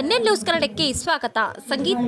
NN news ಕನ್ನಡಕ್ಕೆ ಸ್ವಾಗತ. ಸಂಗೀತ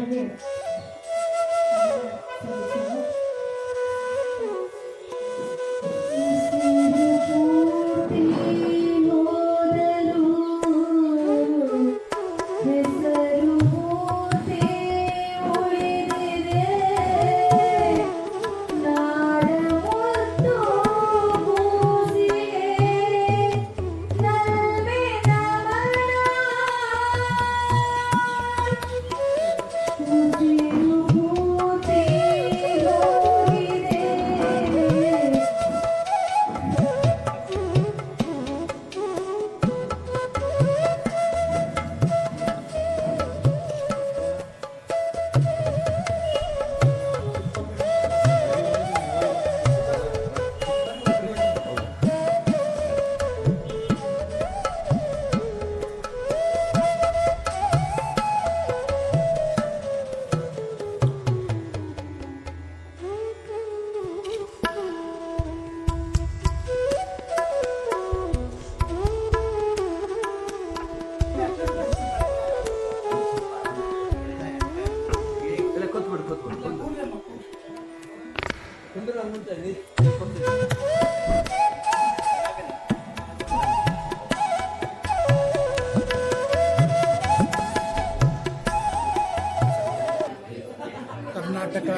ಕರ್ನಾಟಕ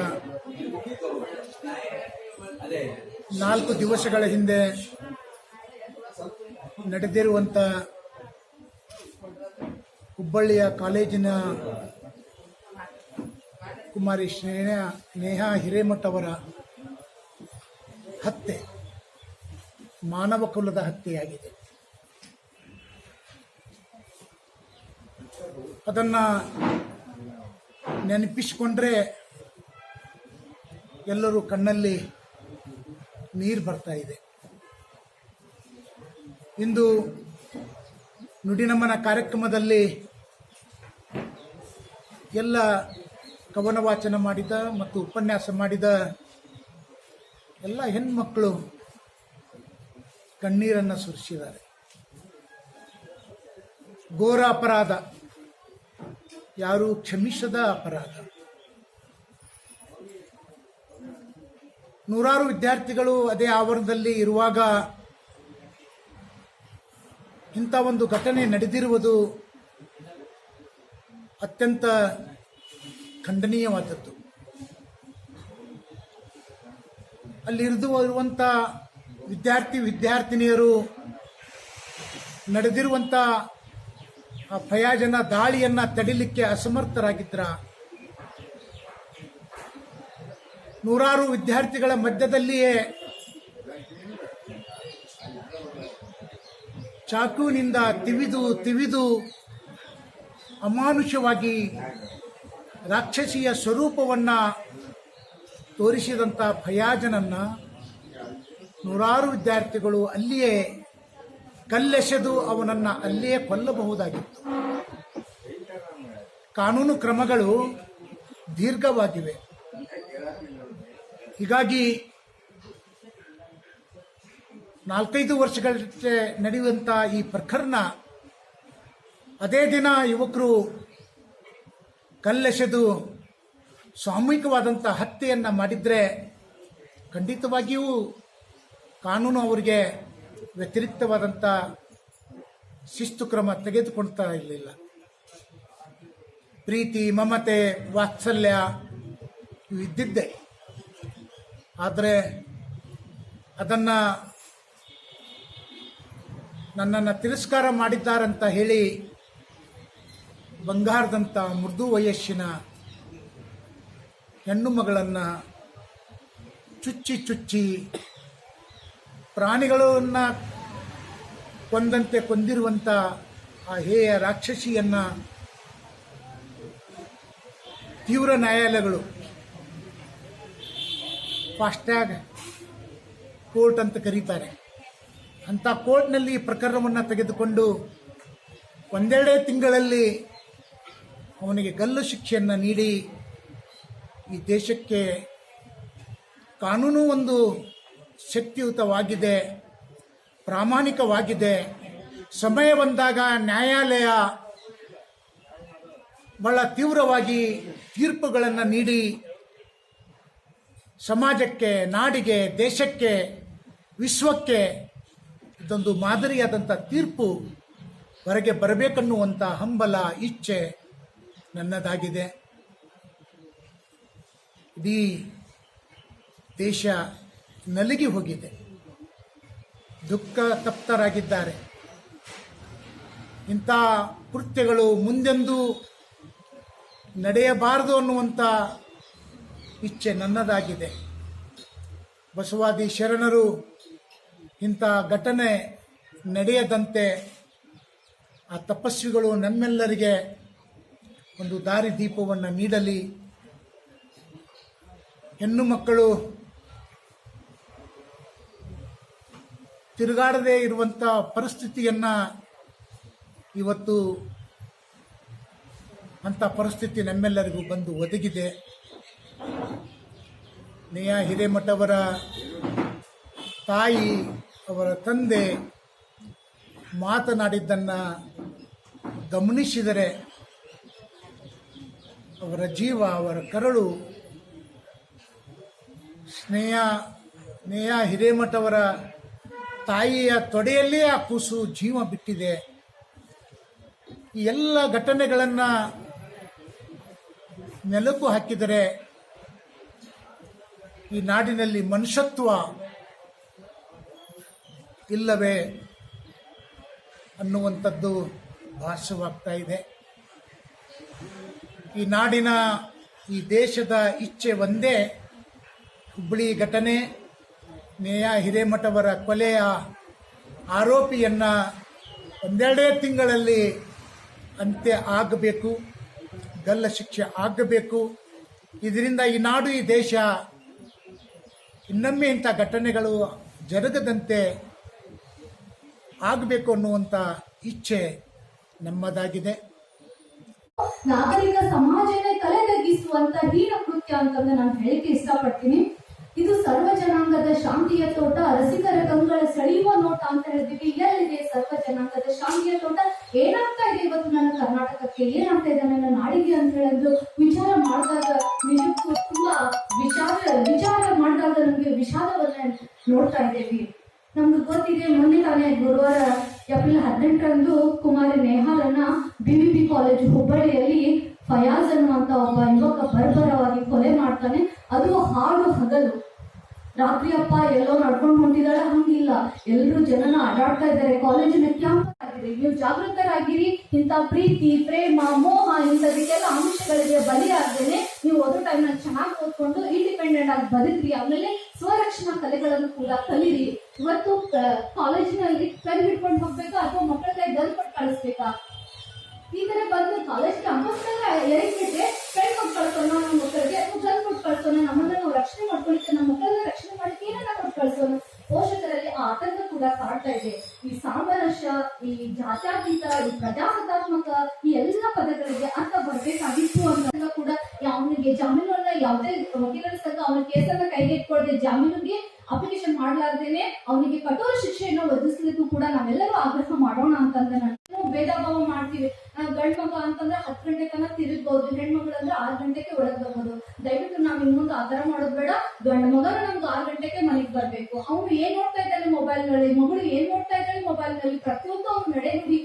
ನಾಲ್ಕು ದಿವಸಗಳ ಹಿಂದೆ ನಡೆದಿರುವಂತ ಹುಬ್ಬಳ್ಳಿಯ ಕಾಲೇಜಿನ ಕುಮಾರಿ ಶ್ರೇಣ ನೇಹಾ ಹಿರೇಮಠ ಅವರ ಹತ್ಯೆ, ಮಾನವ ಕುಲದ ಹತ್ಯೆಯಾಗಿದೆ. ಅದನ್ನ ನೆನಪಿಸಿಕೊಂಡ್ರೆ ಎಲ್ಲರೂ ಕಣ್ಣಲ್ಲಿ ನೀರು ಬರ್ತಾ ಇದೆ. ಇಂದು ನುಡಿನಮ್ಮನ ಕಾರ್ಯಕ್ರಮದಲ್ಲಿ ಎಲ್ಲ ಕವನ ವಾಚನ ಮಾಡಿದ ಮತ್ತು ಉಪನ್ಯಾಸ ಮಾಡಿದ ಎಲ್ಲ ಹೆಣ್ಮಕ್ಕಳು ಕಣ್ಣೀರನ್ನು ಸುರಿಸಿದ್ದಾರೆ. ಘೋರ ಅಪರಾಧ ಯಾರು ಕ್ಷಮಿಸದ ಅಪರಾಧ. ನೂರಾರು ವಿದ್ಯಾರ್ಥಿಗಳು ಅದೇ ಆವರಣದಲ್ಲಿ ಇರುವಾಗ ಇಂಥ ಒಂದು ಘಟನೆ ನಡೆದಿರುವುದು ಅತ್ಯಂತ ಖಂಡನೀಯವಾದದ್ದು. ಅಲ್ಲಿರಿದು ಇರುವಂಥ ವಿದ್ಯಾರ್ಥಿ ವಿದ್ಯಾರ್ಥಿನಿಯರು ನಡೆದಿರುವಂಥ ಆ ಭಯಾಜನ ದಾಳಿಯನ್ನು ತಡಿಲಿಕ್ಕೆ ಅಸಮರ್ಥರಾಗಿದ್ರ? ನೂರಾರು ವಿದ್ಯಾರ್ಥಿಗಳ ಮಧ್ಯದಲ್ಲಿಯೇ ಚಾಕುವಿನಿಂದ ತಿವಿದು ತಿವಿದು ಅಮಾನುಷವಾಗಿ ರಾಕ್ಷಸಿಯ ಸ್ವರೂಪವನ್ನ ತೋರಿಸಿದಂಥ ಭಯಾಜನನ್ನು ನೂರಾರು ವಿದ್ಯಾರ್ಥಿಗಳು ಅಲ್ಲಿಯೇ ಕಲ್ಲೆಸೆದು ಅವನನ್ನ ಅಲ್ಲಿಯೇ ಕೊಲ್ಲಬಹುದಾಗಿತ್ತು. ಕಾನೂನು ಕ್ರಮಗಳು ದೀರ್ಘವಾಗಿವೆ. ಹೀಗಾಗಿ ನಾಲ್ಕೈದು ವರ್ಷಗಳಷ್ಟೇ ನಡೆಯುವಂಥ ಈ ಪ್ರಕರಣ ಅದೇ ದಿನ ಯುವಕರು ಕಲ್ಲೆಸೆದು ಸಾಮೂಹಿಕವಾದಂಥ ಹತ್ಯೆಯನ್ನು ಮಾಡಿದರೆ ಖಂಡಿತವಾಗಿಯೂ ಕಾನೂನು ಅವರಿಗೆ ವ್ಯತಿರಿಕ್ತವಾದಂಥ ಶಿಸ್ತು ಕ್ರಮ ತೆಗೆದುಕೊಳ್ತಾ ಇರಲಿಲ್ಲ. ಪ್ರೀತಿ, ಮಮತೆ, ವಾತ್ಸಲ್ಯ ಇದ್ದಿದ್ದೆ. ಆದರೆ ಅದನ್ನು ನನ್ನನ್ನು ತಿರಸ್ಕಾರ ಮಾಡಿದ್ದಾರಂತ ಹೇಳಿ ಬಂಗಾರದಂಥ ಮೃದು ವಯಸ್ಸಿನ ಹೆಣ್ಣು ಮಗಳನ್ನು ಚುಚ್ಚಿ ಚುಚ್ಚಿ ಪ್ರಾಣಿಗಳನ್ನು ಕೊಂದಂತೆ ಕೊಂದಿರುವಂಥ ಆ ಹೇಯ ರಾಕ್ಷಸಿಯನ್ನ ತೀವ್ರ ನ್ಯಾಯಾಲಯಗಳು ಫಾಸ್ಟ್ಯಾಗ್ ಕೋರ್ಟ್ ಅಂತ ಕರೀತಾರೆ. ಅಂಥ ಕೋರ್ಟ್ನಲ್ಲಿ ಈ ಪ್ರಕರಣವನ್ನು ತೆಗೆದುಕೊಂಡು ಒಂದೆರಡೇ ತಿಂಗಳಲ್ಲಿ ಅವನಿಗೆ ಗಲ್ಲು ಶಿಕ್ಷೆಯನ್ನು ನೀಡಿ ಈ ದೇಶಕ್ಕೆ ಕಾನೂನು ಒಂದು ಶಕ್ತಿಯುತವಾಗಿದೆ, ಪ್ರಾಮಾಣಿಕವಾಗಿದೆ. ಸಮಯ ಬಂದಾಗ ನ್ಯಾಯಾಲಯ ಬಹಳ ತೀವ್ರವಾಗಿ ತೀರ್ಪುಗಳನ್ನು ನೀಡಿ ಸಮಾಜಕ್ಕೆ, ನಾಡಿಗೆ, ದೇಶಕ್ಕೆ, ವಿಶ್ವಕ್ಕೆ ಇದೊಂದು ಮಾದರಿಯಾದಂಥ ತೀರ್ಪು ಹೊರಗೆ ಬರಬೇಕನ್ನುವಂಥ ಹಂಬಲ, ಇಚ್ಛೆ ನನ್ನದಾಗಿದೆ. ಇಡೀ ದೇಶ ನಲುಗಿ ಹೋಗಿದೆ. ದುಃಖ ತಪ್ತರಾಗಿದ್ದಾರೆ. ಇಂಥ ಕೃತ್ಯಗಳು ಮುಂದೆಂದೂ ನಡೆಯಬಾರದು ಅನ್ನುವಂಥ ಇಚ್ಛೆ ನನ್ನದಾಗಿದೆ. ಬಸವಾದಿ ಶರಣರು ಇಂಥ ಘಟನೆ ನಡೆಯದಂತೆ ಆ ತಪಸ್ವಿಗಳು ನಮ್ಮೆಲ್ಲರಿಗೆ ಒಂದು ದಾರಿದೀಪವನ್ನು ನೀಡಲಿ. ಹೆಣ್ಣು ಮಕ್ಕಳು ತಿರುಗಾಡದೇ ಇರುವಂಥ ಪರಿಸ್ಥಿತಿಯನ್ನು ಇವತ್ತು ಅಂಥ ಪರಿಸ್ಥಿತಿ ನಮ್ಮೆಲ್ಲರಿಗೂ ಬಂದು ಒದಗಿದೆ. ನೇಯ ಹಿರೇಮಠವರ ತಾಯಿ ಅವರ ತಂದೆ ಮಾತನಾಡಿದ್ದನ್ನು ಗಮನಿಸಿದರೆ ಅವರ ಜೀವ, ಅವರ ಕರಳು ಸ್ನೇಹ, ನೇಯಾ ಹಿರೇಮಠವರ ತಾಯಿಯ ತೊಡೆಯಲ್ಲೇ ಆ ಕೂಸು ಜೀವ ಬಿಟ್ಟಿದೆ. ಈ ಎಲ್ಲ ಘಟನೆಗಳನ್ನು ಮೆಲುಕು ಹಾಕಿದರೆ ಈ ನಾಡಿನಲ್ಲಿ ಮನುಷ್ಯತ್ವ ಇಲ್ಲವೇ ಅನ್ನುವಂಥದ್ದು ಭಾಷವಾಗ್ತಾ ಇದೆ. ಈ ನಾಡಿನ ಈ ದೇಶದ ಇಚ್ಛೆ ಒಂದೇ, ಹುಬ್ಬಳ್ಳಿ ಘಟನೆ, ನೇಯ ಹಿರೇಮಠವರ ಕೊಲೆಯ ಆರೋಪಿಯನ್ನು ಒಂದೆರಡೇ ತಿಂಗಳಲ್ಲಿ ಅಂತ್ಯ ಆಗಬೇಕು, ಗಲ್ಲ ಶಿಕ್ಷೆ ಆಗಬೇಕು. ಇದರಿಂದ ಈ ನಾಡು, ಈ ದೇಶ ಇನ್ನೊಮ್ಮೆ ಇಂಥ ಘಟನೆಗಳು ಜರುಗದಂತೆ ಆಗಬೇಕು ಅನ್ನುವಂಥ ಇಚ್ಛೆ ನಮ್ಮದಾಗಿದೆ. ನಾಗರಿಕ ಸಮಾಜನೇ ತಲೆದಗ್ಗಿಸುವಂತ ಹೀನ ಕೃತ್ಯ ಅಂತಂದ್ರೆ ನಾನು ಹೇಳಿಕೆ ಇಷ್ಟಪಡ್ತೀನಿ. ಇದು ಸರ್ವ ಜನಾಂಗದ ಶಾಂತಿಯ ತೋಟ ರಸಿಕರ ಗಂಗಳ ಸೆಳೆಯುವ ನೋಟ ಅಂತ ಹೇಳ್ತೀವಿ. ಎಲ್ಲಿದೆ ಸರ್ವ ಜನಾಂಗದ ಶಾಂತಿಯ ತೋಟ. ಏನಾಗ್ತಾ ಇದೆ ಇವತ್ತು ನನ್ನ ಕರ್ನಾಟಕಕ್ಕೆ? ಏನಾಗ್ತಾ ಇದೆ ನನ್ನ ನಾಡಿಗೆ ಅಂತ ಹೇಳಿದ್ರು ವಿಚಾರ ಮಾಡಿದಾಗ ನಿಜಕ್ಕೂ ತುಂಬಾ ವಿಚಾರ ವಿಚಾರ ವಿಷಾದವನ್ನ ನೋಡ್ತಾ ಇದ್ದೇವೆ. ನಮ್ಗೆ ಗೊತ್ತಿದೆ, ಮೊನ್ನೆ ತಾನೇ ಗುರುವಾರ ಏಪ್ರಿಲ್ ಹದಿನೆಂಟರಂದು ಕುಮಾರಿ ನೇಹಾಲನ್ನ ಬಿವಿಪಿ ಕಾಲೇಜು ಹುಬ್ಬಳ್ಳಿಯಲ್ಲಿ ಫಯಾಜ್ ಅನ್ನುವಂತ ಒಬ್ಬ ಯುವಕ ಬರ್ಬರವಾಗಿ ಕೊಲೆ ಮಾಡ್ತಾನೆ. ಅದು ಹಾಡು ಹಗಲು. ರಾತ್ರಿ ಅಪ್ಪ ಎಲ್ಲೋ ನಡ್ಕೊಂಡು ಹೊಂಟಿದಾಳೆ, ಹಂಗಿಲ್ಲ. ಎಲ್ಲರೂ ಜನನ ಅಡಾಡ್ತಾ ಇದ್ದಾರೆ. ಕಾಲೇಜಿನ ಕ್ಯಾಂಪಸ್ ಆಗಿದೆ. ನೀವು ಜಾಗೃತರಾಗಿರಿ. ಇಂಥ ಪ್ರೀತಿ, ಪ್ರೇಮ, ಮೋಹ ಇಂಥದಕ್ಕೆಲ್ಲ ಅಂಶಗಳಿಗೆ ಬಲಿಯಾಗ್ದೇನೆ ನೀವು ಓದೋ ಟೈಮ್ನಲ್ಲಿ ಚೆನ್ನಾಗಿ ಓದ್ಕೊಂಡು ಇಂಡಿಪೆಂಡೆಂಟ್ ಆಗಿ ಬದುಕ್ರಿ. ಆಮೇಲೆ ಸ್ವರಕ್ಷಣಾ ಕಲೆಗಳನ್ನು ಕೂಡ ಕಲೀರಿ. ಇವತ್ತು ಕಾಲೇಜಿನಲ್ಲಿ ಕೈ ಹಿಡ್ಕೊಂಡು ಹೋಗ್ಬೇಕಾ ಅಥವಾ ಮಕ್ಕಳ ಕೈ ಗನ್ ಕೊಟ್ಟು ಕಳಿಸ್ಬೇಕಾ? ಈ ತರ ಬಂದು ಕಾಲೇಜ್ ಕ್ಯಾಂಪಸ್ ಎರಗಿಬಿಟ್ರೆ ಫ್ರೆಂಡ್ ಕೊಟ್ಟು ಕಳ್ಸೋಣ ನಮ್ಮ ಮಕ್ಕಳಿಗೆ ಅಥವಾ ಗನ್ ಕೊಟ್ಟು ಕಳ್ಸೋಣ, ನಮ್ಮನ್ನ ನಾವು ರಕ್ಷಣೆ ಮಾಡ್ಕೊಳಿಕ್ಕೆ ನಮ್ಮ ಮಕ್ಕಳನ್ನ ರಕ್ಷಣೆ ಮಾಡಿ ಏನನ್ನ ಕೊಟ್ಟು ಕಳ್ಸೋಣ. ಪೋಷಕರಲ್ಲಿ ಆ ಆತಂಕ ಕೂಡ ಕಾಡ್ತಾ ಇದೆ. ಈ ಸಾಮರಸ್ಯ, ಈ ಜಾತ್ಯಾತೀತ, ಈ ಪ್ರಜಾಸತ್ತಾತ್ಮಕ ಈ ಎಲ್ಲ ಪದಗಳಿಗೆ ಅರ್ಥ ಬರ್ಬೇಕಾಗಿತ್ತು ಅನ್ನೋದನ್ನ ಕೂಡ ಅವನಿಗೆ ಜಾಮೀನನ್ನ ಯಾವುದೇ ವಕೀಲರ ಸಂಘ ಅವನ ಕೇಸನ್ನ ಕೈಗೆ ಇಟ್ಕೊಳ್ಳದೆ ಜಾಮೀನಿಗೆ ಅಪ್ಲಿಕೇಶನ್ ಮಾಡ್ಲಾರ್ದೇನೆ ಅವನಿಗೆ ಕಠೋರ ಶಿಕ್ಷೆಯನ್ನು ಒದಗಿಸ್ಲಿಕ್ಕೂ ಕೂಡ ನಾವೆಲ್ಲರೂ ಆಗ್ರಹ ಮಾಡೋಣ ಅಂತಂದ್ರೆ ನಾವು ಭೇದ ಭಾವ ಮಾಡ್ತೀವಿ. ಗಂಡ್ ಮಗ ಅಂತಂದ್ರೆ ಹತ್ತು ಗಂಟೆ ತನಕ ತಿರುಗ್ಬೋದು, ಹೆಣ್ಮಗಳು ಆರು ಗಂಟೆಗೆ ಒಳಗೆ ಬರ್ಬೋದು ದಯವಿಟ್ಟು ನಾವು ಇನ್ ಮುಂದೆ ಆತರ ಮಾಡೋದ್ ಬೇಡ. ಗಂಡ ಮಗನ ನಮ್ಗೆ ಆರು ಗಂಟೆಗೆ ಮನೆಗೆ ಬರ್ಬೇಕು. ಅವನು ಏನ್ ನೋಡ್ತಾ ಇದ್ದಾನೆ ಮೊಬೈಲ್ನಲ್ಲಿ? ಮಗಳು ಏನ್ ನೋಡ್ತಾ ಇದ್ದಾಳೆ ಮೊಬೈಲ್ನಲ್ಲಿ? ಪ್ರತಿಯೊಂದು ಅವ್ನು ನಡೆ ನುಡಿ.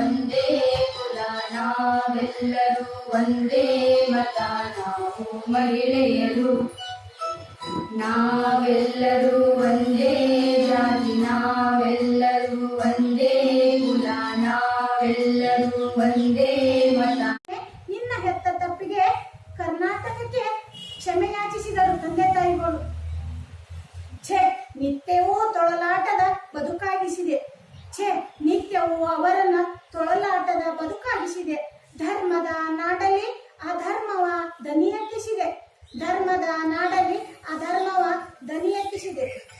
ಒಂದೇ ಒಂದೇ ಮತ. ನಾವು ಮಹಿಳೆಯರು ಕ್ಷಮೆ ಯಾಚಿಸಿದರು ತಂದೆ ತಾಯಿಗಳು ಛೇ, ನಿತ್ಯವೂ ತೊಳಲಾಟದ ಬದುಕಾಗಿಸಿದೆ. ಛೇ, ನಿತ್ಯವೂ ಅವರನ್ನ ತೊಳಲಾಟದ ಬದುಕಾಗಿಸಿದೆ. ಧರ್ಮದ ನಾಡಲಿ ಅಧರ್ಮವ ದನಿಯೆತ್ತಿಸಿದೆ. ಧರ್ಮದ ನಾಡಲ್ಲಿ ಅಧರ್ಮವ ದನಿಯೆತ್ತಿಸಿದೆ.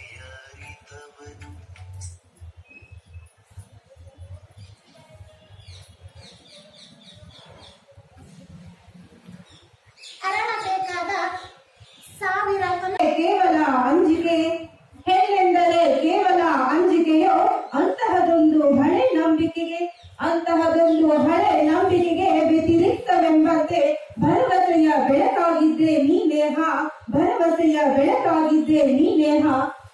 ದೇಹ ಭರವಸೆಯ ಬೆಳಕಾಗಿದ್ದೆ ನೀ ನೇಹ.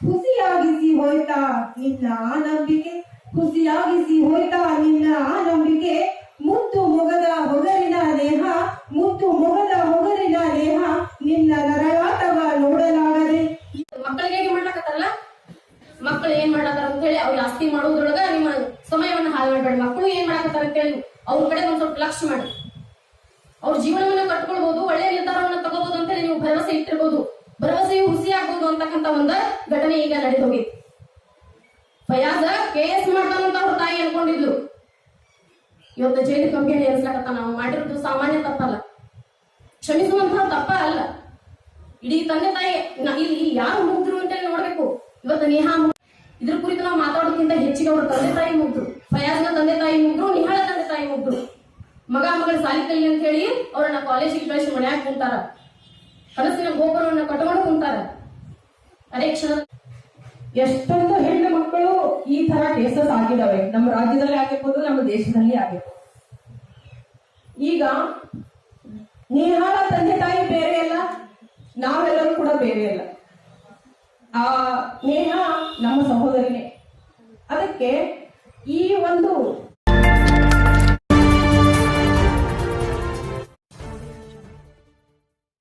ಹುಸಿಯಾಗಿಸಿ ಹೋಯ್ತಾ ನಿನ್ನ ಆ ನಂಬಿಕೆ ಹುಸಿಯಾಗಿಸಿ ಹೋಯ್ತಾ ನಿನ್ನ ಆ ನಂಬಿಕೆ ಮುತ್ತು ಮೊಗದ ಹೊಗರಿನ ನೇಹ, ಮುತ್ತು ಮೊಗದ ಹೊಗರಿನ ನೇಹ. ನಿನ್ನ ನರಳಾಟವ ನೋಡಲಾಗದೆ. ಮಕ್ಕಳಿಗೆ ಹೇಗೆ ಮಕ್ಕಳು ಏನ್ ಮಾಡ್ಲಾತಾರ ಅಂತ ಹೇಳಿ ಅವ್ರು ಆಸ್ತಿ ಮಾಡೋದ್ರೊಳಗ ನಿಮ್ಮ ಸಮಯವನ್ನ ಹಾಳು ಮಾಡ್ಬೇಡಿ. ಮಕ್ಕಳು ಏನ್ ಮಾಡಕತ್ತಾರ ಅಂತ ಹೇಳಿ ಅವ್ರ ಕಡೆ ಒಂದ್ ಸ್ವಲ್ಪ ಲಕ್ಷ್ಯ ಮಾಡಿ ಅವ್ರ ಜೀವನವನ್ನ ಕಟ್ಕೊಳ್ಬಹುದು ಒಳ್ಳೆ ನಿರ್ಧಾರವನ್ನ ತಗೋಬಹುದು ಅಂತ ನೀವು ಭರವಸೆ ಇಟ್ಟಿರ್ಬೋದು. ಭರವಸೆಯು ಹುಸಿ ಆಗ್ಬೋದು ಅಂತಕ್ಕಂತ ಒಂದ ಘಟನೆ ಈಗ ನಡೆದು ಹೋಗಿತ್ತು ಫಯಾಜ ಕೆ ಎಸ್ ಮಾಡ್ತಾನಂತ ಅವ್ರ ತಾಯಿ ಅನ್ಕೊಂಡಿದ್ಲು. ಇವತ್ತು ಜೈಲು ಕಂಪ್ನಿ ಏರಿಸ್ಲಾಕತ್ತ ನಾವು ಮಾಡಿರೋದು ಸಾಮಾನ್ಯ ತಪ್ಪಲ್ಲ. ಕ್ಷಮಿಸುವಂತಹ ತಪ್ಪ ಅಲ್ಲ. ಇಡೀ ತಂದೆ ತಾಯಿ ಇಲ್ಲಿ ಯಾರು ಮುಗ್ದ್ರು ಅಂತ ನೋಡ್ಬೇಕು. ಇವತ್ತು ನೇಹಾ ಇದ್ರ ಕುರಿತು ನಾವು ಮಾತಾಡೋದಕ್ಕಿಂತ ಹೆಚ್ಚಿಗೆ ಅವ್ರ ತಂದೆ ತಾಯಿ ಮುಗ್ದ್ರು. ಫಯಾಜ್ನ ತಂದೆ ತಾಯಿ ಮುಗ್ದ್ರು, ನಿಹಾಳ ತಂದೆ ತಾಯಿ ಮುಗ್ದ್ರು. ಮಗ ಮಗಳ ಸಾಲಿ ಕಲಿ ಅಂತ ಹೇಳಿ ಅವ್ರನ್ನ ಕಾಲೇಜಿಗೆ ಕಳಿಸಿ ಮನ್ಯಾಗ ಕುಂತಾರ. ಕನಸಿನ ಗೋಪುರವನ್ನ ಕಟ್ಕೊಂಡು ಕುಂತಾರ. ಅದೇ ಕ್ಷಣ ಎಷ್ಟೊಂದು ಹೆಣ್ಣು ಮಕ್ಕಳು ಈ ತರ ಕೇಸಸ್ ಆಗಿದಾವೆ. ನಮ್ಮ ರಾಜ್ಯದಲ್ಲಿ ಆಗಿರ್ಬೋದು, ನಮ್ಮ ದೇಶದಲ್ಲಿ ಆಗಿರ್ಬೋದು. ಈಗ ನೇಹಾಳ ತಂದೆ ತಾಯಿ ಬೇರೆ ಅಲ್ಲ, ನಾವೆಲ್ಲರೂ ಕೂಡ ಬೇರೆ ಅಲ್ಲ. ಆ ನೇಹ ನಮ್ಮ ಸಹೋದರಿನೇ. ಅದಕ್ಕೆ ಈ ಒಂದು